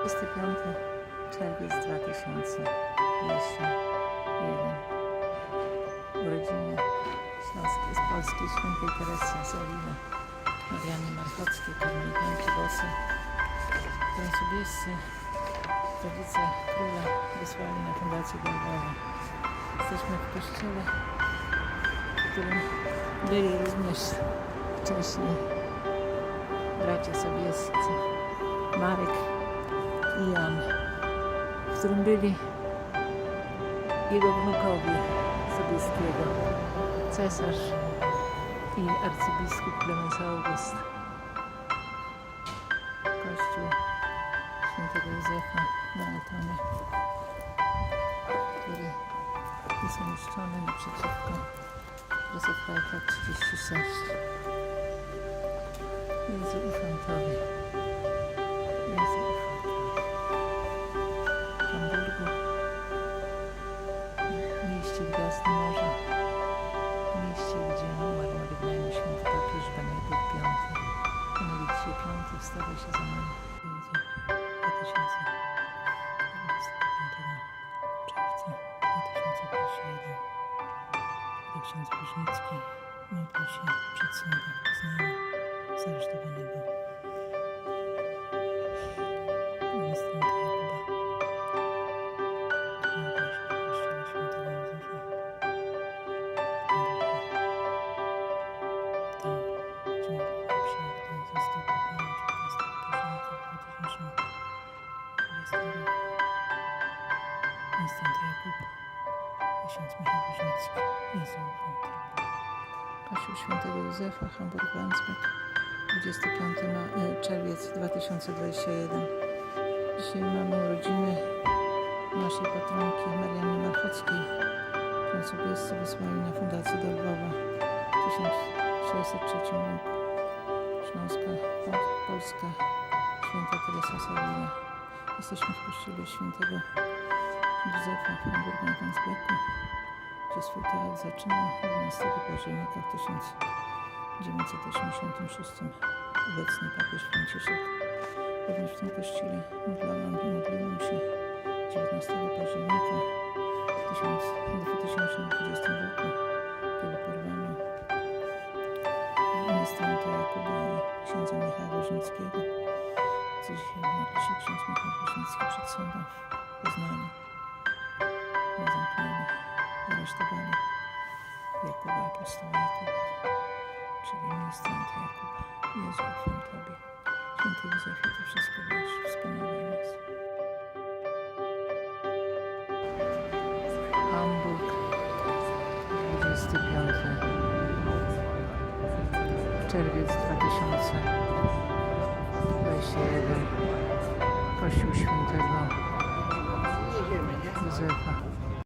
25 czerwiec 2021 Urodziny Śląskiej z Polskiej Świętej Teresy z Oliwy. Mariany Marchockiej, Karmelitanki Bosy Francubiescy rodzice króla wysłali na fundację do Lwowa Jesteśmy w kościele, w którym byli również wcześniej bracia Sobiescy Marek i Jan, w którym byli jego wnukowie Sobieskiego, cesarz i arcybiskup Klemens August. Kościół świętego Józefa na Altanie, który jest umieszczony naprzeciwko Józefa 36. Jezu, ufam Tobie. Jezu, ufam V wstawia się za. Jezu, 2025 czerwca 2021 gdy ksiądz Różnicki modlił się przed sądem w Poznaniu. Zaresztowanego ministranta 2020 roku. Ministrant Jakub. Kościół Świętego Józefa, Hamburg-Wandsbek, 25 ma- e, czerwiec 2021. Dzisiaj mamy urodziny naszej patronki Marianny Marchockiej. Francubiescy wysłali na fundację do Lwowa w 1603 roku. Śląska, Pol- Polska, Święta Teresa Savina. Jesteśmy w kościele Świętego Józefa w Hamburgu-Wandsbeku gdzie swój teatr zaczynał 12 października w 1986 obecny papież Franciszek. Również w tym kościele modlałam i modliłam się 19 października w 2020 roku, kiedy porwano ministranta Jakuba i księdza Michała Woźnickiego. Co dzisiaj modli się ksiądz Michał Woźnicki przed sądem w Poznaniu. Nie zamknęli aresztowali Jakuba, apostoła Jakuba, czyli ministranta Jakuba. Jezu, ufam Tobie. Święty Józefie, Ty wszystko wiesz, wspomagaj nas. Hamburg, 25 czerwiec 2021 Kościół Świętego Józefa